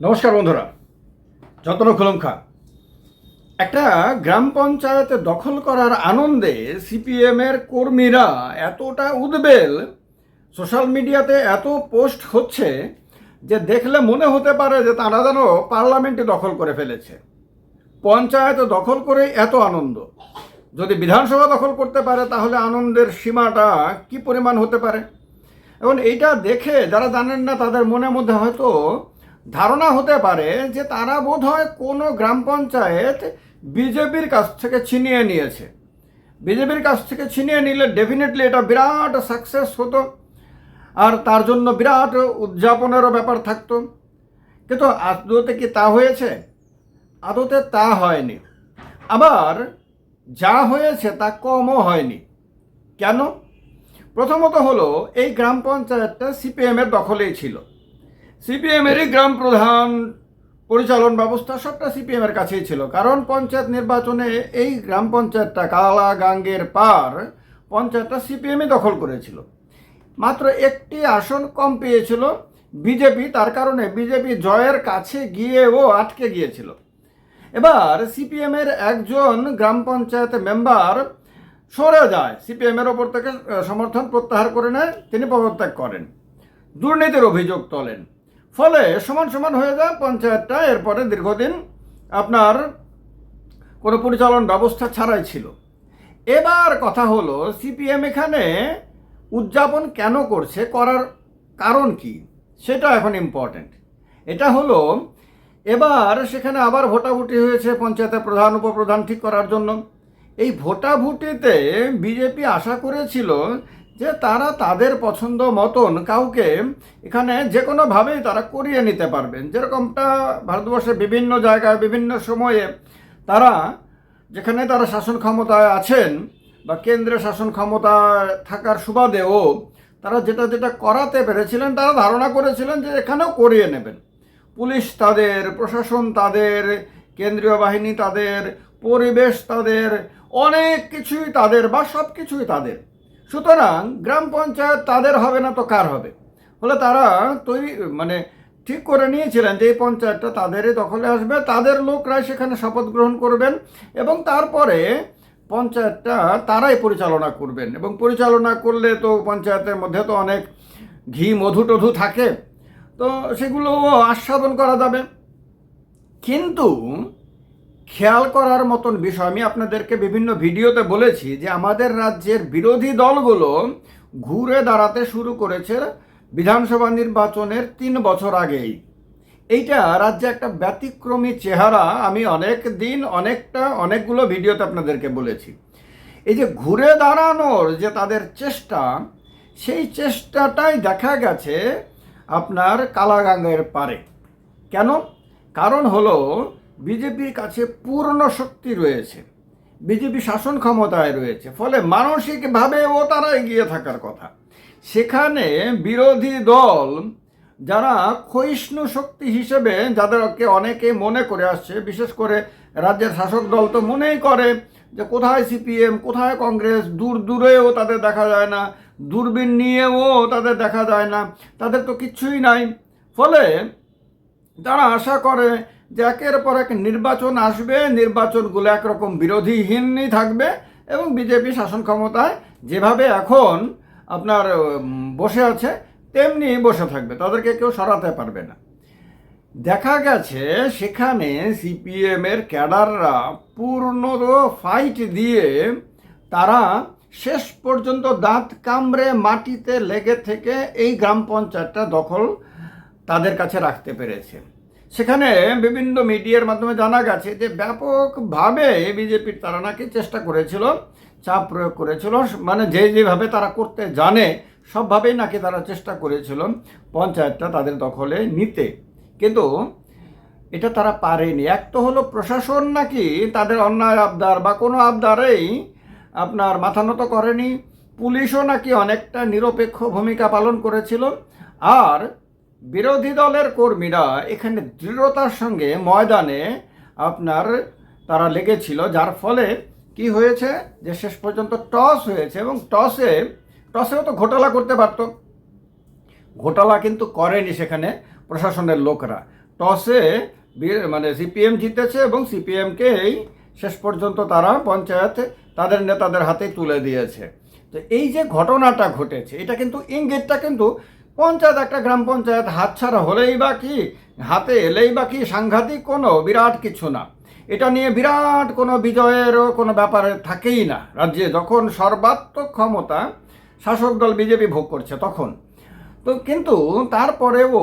নমস্কার বন্ধুরা, যত্ন খুলুমখা। একটা গ্রাম পঞ্চায়েত দখল করার আনন্দে সিপিএমের কর্মীরা এতটা উদ্বেল, সোশ্যাল মিডিয়াতে এত পোস্ট হচ্ছে যে দেখলে মনে হতে পারে যে তারা যেন পার্লামেন্টে দখল করে ফেলেছে। পঞ্চায়েত দখল করে এত আনন্দ। যদি বিধানসভা দখল করতে পারে, তাহলে আনন্দের সীমাটা কি পরিমাণ হতে পারে? এখন এইটা দেখে যারা জানেন না, তাদের মনের মধ্যে হয়তো ধারণা হতে পারে যে তারা বোধ হয় কোনো গ্রাম পঞ্চায়েত বিজেপির কাছ থেকে ছিনিয়ে নিয়েছে। বিজেপির কাছ থেকে ছিনিয়ে নিলে ডেফিনেটলি এটা বিরাট সাকসেস হতো। আর তার জন্য বিরাট উদযাপনেরও ব্যাপার থাকতো। কিন্তু আদতে কি তা হয়েছে? আদতে তা হয়নি। আবার যা হয়েছে তা কমও হয়নি। কেন? প্রথমত হলো এই গ্রাম পঞ্চায়েতটা সিপিএমের দখলেই ছিল। সিপিএমেরই গ্রাম প্রধান পরিচালন ব্যবস্থা সবটা সিপিএমের কাছেই ছিল। কারণ পঞ্চায়েত নির্বাচনে এই গ্রাম পঞ্চায়েতটা কালা গাঙ্গের পার পঞ্চায়েতটা সিপিএমই দখল করেছিল। মাত্র একটি আসন কম পেয়েছিল বিজেপি, তার কারণে বিজেপি জয়ের কাছে গিয়েও আটকে গিয়েছিল। এবার সিপিএমের একজন গ্রাম পঞ্চায়েত মেম্বার সরে যায়। সিপিএমের ওপর থেকে সমর্থন প্রত্যাহার করে নেয়, তিনি পদত্যাগ করেন। দুর্নীতির অভিযোগ তোলেন। ফলে সমান সমান হয়ে যায় পঞ্চায়েতটা। এরপরে দীর্ঘদিন আপনার কোনো পরিচালন ব্যবস্থা ছাড়াই ছিল। এবার কথা হলো, সিপিএম এখানে উদযাপন কেন করছে, করার কারণ কি? সেটা এখন ইম্পর্ট্যান্ট এটা হলো, এবার সেখানে আবার ভোটাভুটি হয়েছে পঞ্চায়েতের প্রধান, উপপ্রধান ঠিক করার জন্য। এই ভোটাভুটিতে বিজেপি আশা করেছিল যে তারা তাদের পছন্দ মতন কাউকে এখানে যে কোনোভাবেই তারা করিয়ে নিতে পারবেন। যেরকমটা ভারতবর্ষে বিভিন্ন জায়গায়, বিভিন্ন সময়ে তারা যেখানে তারা শাসন ক্ষমতায় আছেন বা কেন্দ্রে শাসন ক্ষমতায় থাকার সুবাদেও তারা যেটা যেটা করাতে পেরেছিলেন, তারা ধারণা করেছিলেন যে এখানেও করিয়ে নেবেন। পুলিশ তাদের, প্রশাসন তাদের, কেন্দ্রীয় বাহিনী তাদের, পরিবেশ তাদের, অনেক কিছুই তাদের বা সব কিছুই তাদের। সুতরাং গ্রাম পঞ্চায়েত তাদের হবে না তো কার হবে? ফলে তারা তৈরি মানে ঠিক করে নিয়েছিলেন যে এই পঞ্চায়েতটা তাদেরই দখলে আসবে, তাদের লোকরাই সেখানে শপথ গ্রহণ করবেন এবং তারপরে পঞ্চায়েতটা তারাই পরিচালনা করবেন। এবং পরিচালনা করলে তো পঞ্চায়েতের মধ্যে তো অনেক ঘি, মধু টধু থাকে। তো সেগুলো আস্বাদন করা যাবে। কিন্তু খেয়াল করার মতন বিষয়। আমি আপনাদেরকে বিভিন্ন ভিডিওতে বলেছি যে আমাদের রাজ্যের বিরোধী দলগুলো ঘুরে দাঁড়াতে শুরু করেছে বিধানসভা নির্বাচনের তিন বছর আগেই। এইটা রাজ্যে একটা ব্যতিক্রমী চেহারা আমি অনেক দিন অনেকটা অনেকগুলো ভিডিওতে আপনাদেরকে বলেছি। এই যে ঘুরে দাঁড়ানোর যে তাদের চেষ্টা, সেই চেষ্টাটাই দেখা গেছে আপনার কালাগাঙ্গের পারে। কেন? কারণ হলো বিজেপির কাছে পূর্ণ শক্তি রয়েছে। বিজেপি শাসন ক্ষমতায় রয়েছে। ফলে মানসিকভাবেও তারা এগিয়ে থাকার কথা। সেখানে বিরোধী দল যারা ক্ষয়িষ্ণু শক্তি হিসেবে যাদেরকে অনেকে মনে করে আসছে, বিশেষ করে রাজ্যের শাসক দল তো মনেই করে যে কোথায় সিপিএম, কোথায় কংগ্রেস, দূর দূরেও তাদের দেখা যায় না, দূরবীন নিয়েও তাদের দেখা যায় না, তাদের তো কিচ্ছুই নাই। ফলে তারা আশা করে যে একের পর এক নির্বাচন আসবে, নির্বাচনগুলো একরকম বিরোধীহীনই থাকবে এবং বিজেপি শাসন ক্ষমতায় যেভাবে এখন আপনার বসে আছে, তেমনি বসে থাকবে, তাদেরকে কেউ সরাতে পারবে না। দেখা গেছে সেখানে সিপিএমের ক্যাডাররা পূর্ণ ফাইট দিয়ে তারা শেষ পর্যন্ত দাঁত কামড়ে মাটিতে লেগে থেকে এই গ্রাম পঞ্চায়েতটা দখল তাদের কাছে রাখতে পেরেছে। সেখানে বিভিন্ন মিডিয়ার মাধ্যমে জানা গেছে যে ব্যাপকভাবে বিজেপির তারা নাকি চেষ্টা করেছিল, চাপ প্রয়োগ করেছিল মানে যে যেভাবে তারা করতে জানে, সবভাবেই নাকি তারা চেষ্টা করেছিল পঞ্চায়েতটা তাদের দখলে নিতে। কিন্তু এটা তারা পারেনি। এক তো হলো প্রশাসন নাকি তাদের অন্যায় আবদার বা কোনো আবদারেই আপনার মাথা নত করেনি। পুলিশও নাকি অনেকটা নিরপেক্ষ ভূমিকা পালন করেছিল। আর বিরোধী দলের কর্মীরা এখানে দৃঢ়তার সঙ্গে ময়দানে আপনার তারা লেগেছিল, যার ফলে কি হয়েছে যে শেষ পর্যন্ত টস হয়েছে এবং টসে, টসেও তো ঘোটালা করতে পারতো। ঘোটালা কিন্তু করেনি সেখানে প্রশাসনের লোকরা। টসে মানে সিপিএম জিতেছে এবং সিপিএমকেই শেষ পর্যন্ত তারা পঞ্চায়েত তাদের নেতাদের হাতে তুলে দিয়েছে। তো এই যে ঘটনাটা ঘটেছে, এটা কিন্তু ইঙ্গিতটা কিন্তু পঞ্চায়েত, একটা গ্রাম পঞ্চায়েত, হাতছাড়া হলেই বা কি? হাতে এলেই বা কি? সাংঘাতিক কোনো, বিরাট কিছু না। এটা নিয়ে বিরাট কোনো বিজয়েরও কোনো ব্যাপারে থাকেই না। রাজ্যে যখন সর্বাত্মক ক্ষমতা শাসক দল বিজেপি ভোগ করছে, তখন। তো কিন্তু তারপরেও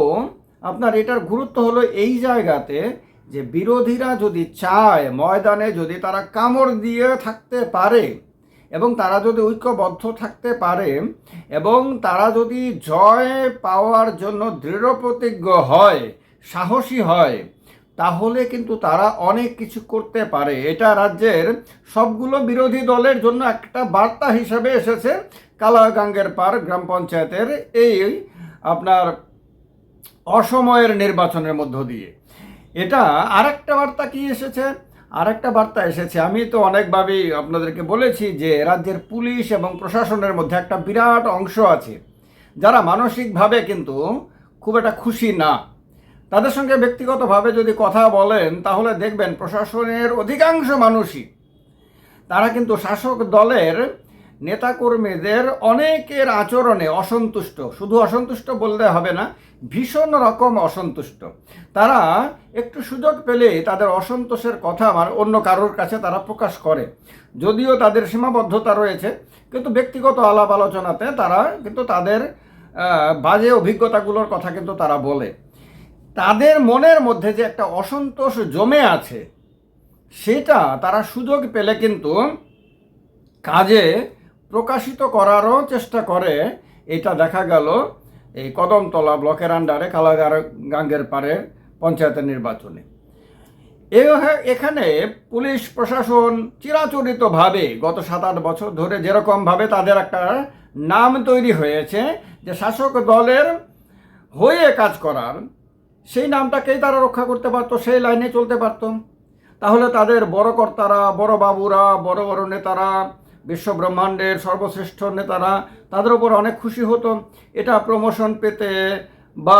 আপনার এটার গুরুত্ব হলো এই জায়গাতে যে বিরোধীরা যদি চায়, ময়দানে যদি তারা কামড় দিয়ে থাকতে পারে এবং তারা যদি ঐক্যবদ্ধ থাকতে পারে এবং তারা যদি জয় পাওয়ার জন্য দৃঢ় প্রতিজ্ঞ হয়, সাহসী হয়, তাহলে কিন্তু তারা অনেক কিছু করতে পারে। এটা রাজ্যের সবগুলো বিরোধী দলের জন্য একটা বার্তা হিসেবে এসেছে কালাগাঙ্গের পার গ্রাম পঞ্চায়েতের এই আপনার অসময়ের নির্বাচনের মধ্য দিয়ে। এটা আরেকটা বার্তা কি এসেছে? আরেকটা বার্তা এসেছে। আমি তো অনেকভাবেই আপনাদেরকে বলেছি যে রাজ্যের পুলিশ এবং প্রশাসনের মধ্যে একটা বিরাট অংশ আছে। যারা মানসিকভাবে কিন্তু খুব একটা খুশি না। তাদের সঙ্গে ব্যক্তিগতভাবে যদি কথা বলেন, তাহলে দেখবেন প্রশাসনের অধিকাংশ মানুষই, তারা কিন্তু শাসক দলের নেতাকর্মীদের অনেকের আচরণে অসন্তুষ্ট। শুধু অসন্তুষ্ট বললে হবে না, ভীষণ রকম অসন্তুষ্ট। তারা একটু সুযোগ পেলে তাদের অসন্তোষের কথা আমার অন্য কারোর কাছে তারা প্রকাশ করে। যদিও তাদের সীমাবদ্ধতা রয়েছে, কিন্তু ব্যক্তিগত আলাপ আলোচনাতে তারা কিন্তু তাদের বাজে অভিজ্ঞতাগুলোর কথা কিন্তু তারা বলে। তাদের মনের মধ্যে যে একটা অসন্তোষ জমে আছে, সেটা তারা সুযোগ পেলে কিন্তু কাজে প্রকাশিত করারও চেষ্টা করে। এটা দেখা গেল এই কদমতলা ব্লকের আন্ডারে কালাগার গাঙ্গের পাড়ের পঞ্চায়েতের নির্বাচনে। এখানে পুলিশ প্রশাসন চিরাচরিতভাবে গত সাত আট বছর ধরে যেরকমভাবে তাদের একটা নাম তৈরি হয়েছে যে শাসক দলের হয়ে কাজ করার, সেই নামটাকেই তারা রক্ষা করতে পারতো, সেই লাইনে চলতে পারতো। তাহলে তাদের বড় কর্তারা, বড় বাবুরা, বড় বড় নেতারা বিশ্বব্রহ্মাণ্ডের সর্বশ্রেষ্ঠ নেতারা তাদের উপর অনেক খুশি হতো। এটা প্রমোশন পেতে বা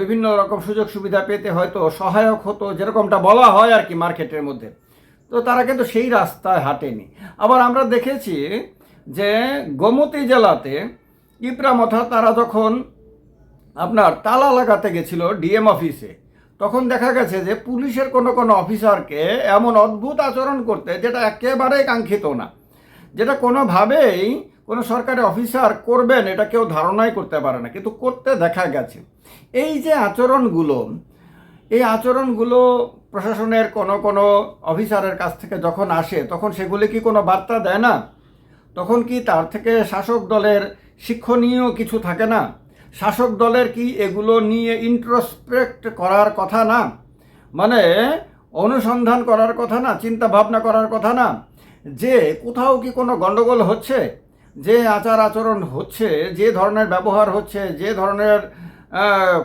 বিভিন্ন রকম সুযোগ সুবিধা পেতে হয়তো সহায়ক হতো, যেরকমটা বলা হয় আর কি মার্কেটের মধ্যে। তো তারা কিন্তু সেই রাস্তায় হাঁটেনি। আবার আমরা দেখেছি যে গোমতী জেলাতে ইপ্রামথা তারা যখন আপনার তালা লাগাতে গেছিল ডিএম অফিসে, তখন দেখা গেছে যে পুলিশের কোনো কোনো অফিসারকে এমন অদ্ভুত আচরণ করতে যেটা একেবারেই কাঙ্ক্ষিত না। যেটা কোনোভাবেই কোনো সরকারি অফিসার করবেন, এটা কেউ ধারণাই করতে পারে না, কিন্তু করতে দেখা গেছে। এই যে আচরণগুলো, এই আচরণগুলো প্রশাসনের কোনো কোনো অফিসারের কাছ থেকে যখন আসে, তখন সেগুলি কি কোনো বার্তা দেয় না? তখন কি তার থেকে শাসক দলের শিক্ষণীয় কিছু থাকে না? শাসক দলের কি এগুলো নিয়ে ইন্ট্রোস্পেক্ট করার কথা না? মানে অনুসন্ধান করার কথা না চিন্তা ভাবনা করার কথা না? যে কোথাও কি কোনো গণ্ডগোল হচ্ছে? যে আচার আচরণ হচ্ছে? যে ধরনের ব্যবহার হচ্ছে? যে ধরনের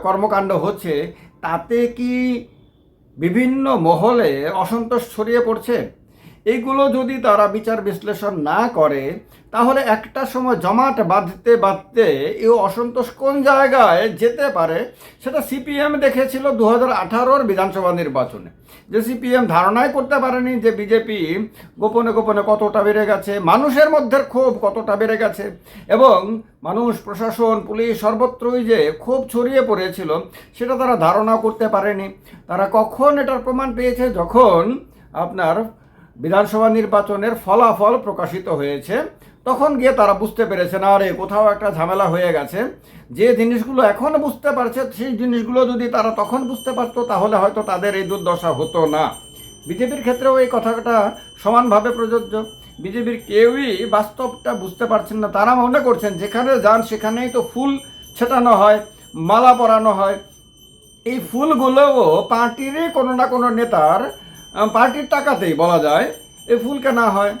কর্মকাণ্ড হচ্ছে? তাতে কি বিভিন্ন মহলে অসন্তোষ ছড়িয়ে পড়ছে? এইগুলো যদি তারা বিচার বিশ্লেষণ না করে, তাহলে একটা সময় জমাট বাঁধতে বাঁধতে এই অসন্তোষ কোন জায়গায় যেতে পারে সেটা সিপিএম দেখেছিল দু হাজার বিধানসভা নির্বাচনে। যে সিপিএম ধারণাই করতে পারেনি যে বিজেপি গোপনে গোপনে কতটা বেড়ে গেছে, মানুষের মধ্যে ক্ষোভ কতটা বেড়ে গেছে, এবং মানুষ, প্রশাসন, পুলিশ সর্বত্রই যে ক্ষোভ ছড়িয়ে পড়েছিল সেটা তারা ধারণা করতে পারেনি। তারা কখন এটার প্রমাণ পেয়েছে? যখন আপনার বিধানসভা নির্বাচনের ফলাফল প্রকাশিত হয়েছে, তখন গিয়ে তারা বুঝতে পেরেছে না আরে, কোথাও একটা ঝামেলা হয়ে গেছে। যে জিনিসগুলো এখন বুঝতে পারছে, সেই জিনিসগুলো যদি তারা তখন বুঝতে পারতো, তাহলে হয়তো তাদের এই দুর্দশা হতো না। বিজেপির ক্ষেত্রেও এই কথাটা সমানভাবে প্রযোজ্য। বিজেপির কেউই বাস্তবটা বুঝতে পারছেন না। তারা মনে করছেন, যেখানে যান সেখানেই তো ফুল ছেটানো হয়, মালা পরানো হয়। এই ফুলগুলোও পার্টিরই কোনো না কোনো নেতার পার্টির টাকাতেই বলা যায় এই ফুল কেনা হয়।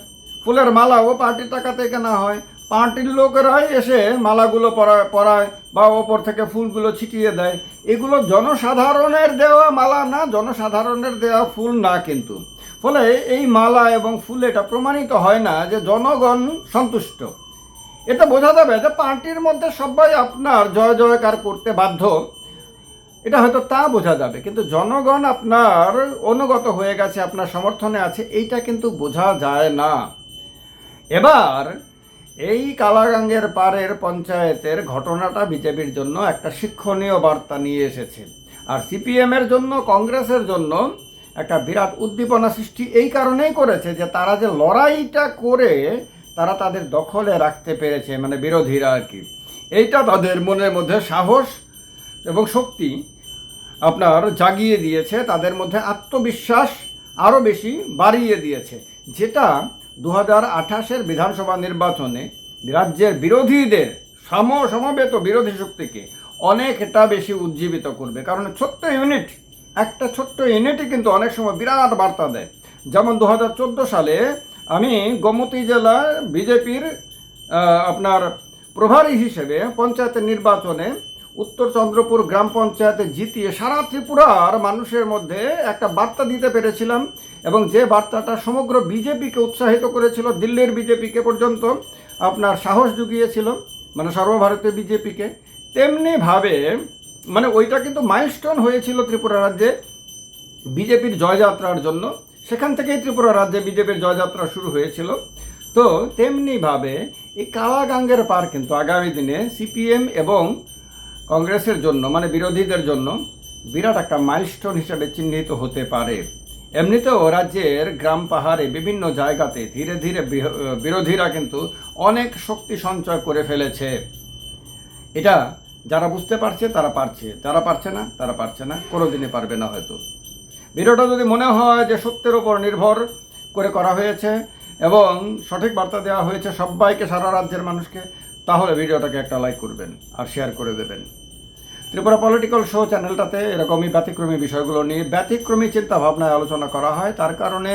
ফুলের মালাও পার্টির টাকাতেই কেনা হয়। পার্টির লোকেরাই এসে মালাগুলো পরায় পরায় বা ওপর থেকে ফুলগুলো ছিটিয়ে দেয়। এগুলো জনসাধারণের দেওয়া মালা না, জনসাধারণের দেওয়া ফুল না কিন্তু। ফলে এই মালা এবং ফুল এটা প্রমাণিত হয় না যে জনগণ সন্তুষ্ট। এটা বোঝা যাবে যে পার্টির মধ্যে সবাই আপনার জয় জয়কার করতে বাধ্য। এটা হয়তো তা বোঝা যাবে, কিন্তু জনগণ আপনার অনুগত হয়ে গেছে, আপনার সমর্থনে আছে, এইটা কিন্তু বোঝা যায় না। এবার, এই কালাগাঙ্গের পাড়ের পঞ্চায়েতের ঘটনাটা বিজেপির জন্য একটা শিক্ষণীয় বার্তা নিয়ে এসেছে। আর সিপিএমের জন্য, কংগ্রেসের জন্য একটা বিরাট উদ্দীপনা সৃষ্টি এই কারণেই করেছে যে তারা যে লড়াইটা করে, তারা তাদের দখলে রাখতে পেরেছে মানে বিরোধীরা আর কি। এইটা তাদের মনের মধ্যে সাহস এবং শক্তি আপনার জাগিয়ে দিয়েছে, তাদের মধ্যে আত্মবিশ্বাস আরও বেশি বাড়িয়ে দিয়েছে। যেটা দু হাজার আঠাশের বিধানসভা নির্বাচনে রাজ্যের বিরোধীদের, সম সমবেত বিরোধী শক্তিকে অনেকটা বেশি উজ্জীবিত করবে। কারণ ছোট্ট ইউনিট, একটা ছোট্ট ইউনিটই কিন্তু অনেক সময় বিরাট বার্তা দেয়। যেমন দু হাজার চোদ্দ সালে আমি গোমতী জেলার বিজেপির আপনার প্রভারী হিসেবে পঞ্চায়েতের নির্বাচনে উত্তর চন্দ্রপুর গ্রাম পঞ্চায়েতে জিতিয়ে সারা ত্রিপুরার মানুষের মধ্যে একটা বার্তা দিতে পেরেছিলাম এবং যে বার্তাটা সমগ্র বিজেপিকে উৎসাহিত করেছিল, দিল্লির বিজেপিকে পর্যন্ত আপনার সাহস জুগিয়েছিল মানে সর্বভারতীয় বিজেপিকে তেমনিভাবে মানে ওইটা কিন্তু মাইলস্টোন হয়েছিল ত্রিপুরা রাজ্যে বিজেপির জয়যাত্রার জন্য। সেখান থেকেই ত্রিপুরা রাজ্যে বিজেপির জয়যাত্রা শুরু হয়েছিল। তো তেমনিভাবে এই কালাগাঙ্গের পার কিন্তু আগামী দিনে সিপিএম এবং কংগ্রেসের জন্য মানে বিরোধীদের জন্য বিরাট একটা মাইলস্টোন হিসেবে চিহ্নিত হতে পারে। এমনিতেও রাজ্যের গ্রাম পাহাড়ে বিভিন্ন জায়গাতে ধীরে ধীরে বিরোধীরা কিন্তু অনেক শক্তি সঞ্চয় করে ফেলেছে। এটা যারা বুঝতে পারছে, তারা পারছে। যারা পারছে না, তারা পারছে না। কোনো দিনে পারবে না হয়তো। ভিডিওটা যদি মনে হয় যে সত্যের উপর নির্ভর করে করা হয়েছে এবং সঠিক বার্তা দেওয়া হয়েছে সবাইকে, সারা রাজ্যের মানুষকে তাহলে ভিডিওটাকে একটা লাইক করবেন আর শেয়ার করে দেবেন। ত্রিপুরা পলিটিক্যাল শো চ্যানেলটাতে এরকমই ব্যতিক্রমী বিষয়গুলো নিয়ে ব্যতিক্রমী চিন্তা ভাবনায় আলোচনা করা হয়। তার কারণে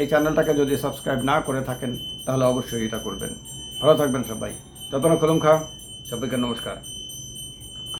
এই চ্যানেলটাকে যদি সাবস্ক্রাইব না করে থাকেন, তাহলে অবশ্যই এটা করবেন। ভালো থাকবেন সবাই। যতনা খা, সবাইকে নমস্কার।